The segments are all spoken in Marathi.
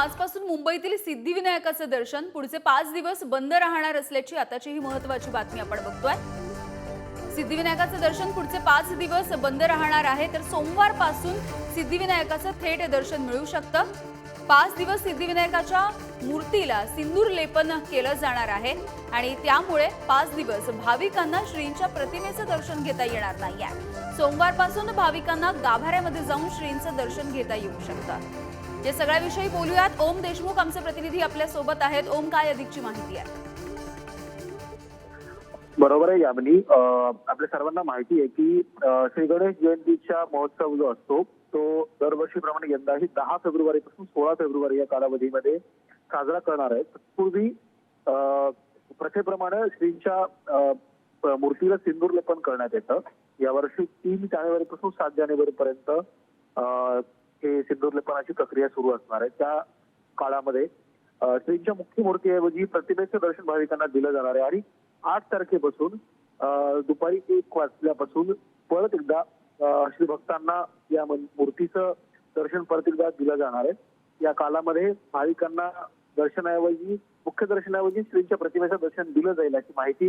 आजपासून मुंबईतील सिद्धिविनायकाचं दर्शन पुढचे पाच दिवस बंद राहणार असल्याची आताची ही महत्वाची बातमी आपण बघतोय. सिद्धिविनायकाचं दर्शन पुढचे पाच दिवस बंद राहणार आहे तर सोमवारपासून सिद्धिविनायकाचं थेट दर्शन मिळू शकतं. पाच दिवस सिद्धिविनायकाच्या मूर्तीला सिंदूर लेपन केलं जाणार आहे आणि त्यामुळे पाच दिवस भाविकांना श्रींच्या प्रतिमेचं दर्शन घेता येणार नाही आहे सोमवारपासून भाविकांना गाभाऱ्यामध्ये जाऊन श्रींचं दर्शन घेता येऊ शकतं. या सगळ्याविषयी बोलूयात. ओम देशमुख आमचे प्रतिनिधी आपल्यासोबत आहेत. ओम काय अधिकची माहिती आहे? बरोबर आहे यामनी. आपल्या सर्वांना माहिती आहे की श्री गणेश जयंतीचा महोत्सव जो असतो तो दरवर्षीप्रमाणे यंदाही दहा फेब्रुवारी पासून सोळा फेब्रुवारी या कालावधीमध्ये साजरा करणार आहे तत्पूर्वी अं, प्रथेप्रमाणे श्रींच्या मूर्तीला सिंदूर लेपन करण्यात येतं. यावर्षी तीन जानेवारी पासून सात जानेवारी पर्यंत हे सिंदूर लेपनाची प्रक्रिया सुरू असणार आहे. त्या काळामध्ये श्रींच्या मुख्य मूर्तीऐवजी प्रतिमेचं दर्शन भाविकांना दिलं जाणार आहे. आणि आठ तारखेपासून अं, दुपारी एक वाजल्यापासून परत एकदा श्री भक्तांना या मूर्तीचं दर्शन परत एकदा दिलं जाणार आहे. या कालामध्ये भाविकांना दर्शनाऐवजी मुख्य दर्शनाऐवजी श्रींच्या प्रतिमेचं दर्शन दिलं जाईल अशी माहिती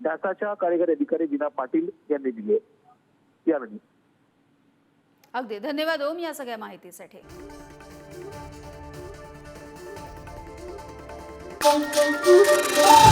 न्यासाच्या कार्यकारी अधिकारी विना पाटील यांनी दिली आहे. यावेळी. अगदी. धन्यवाद ओम या सगळ्या माहितीसाठी. Thank you.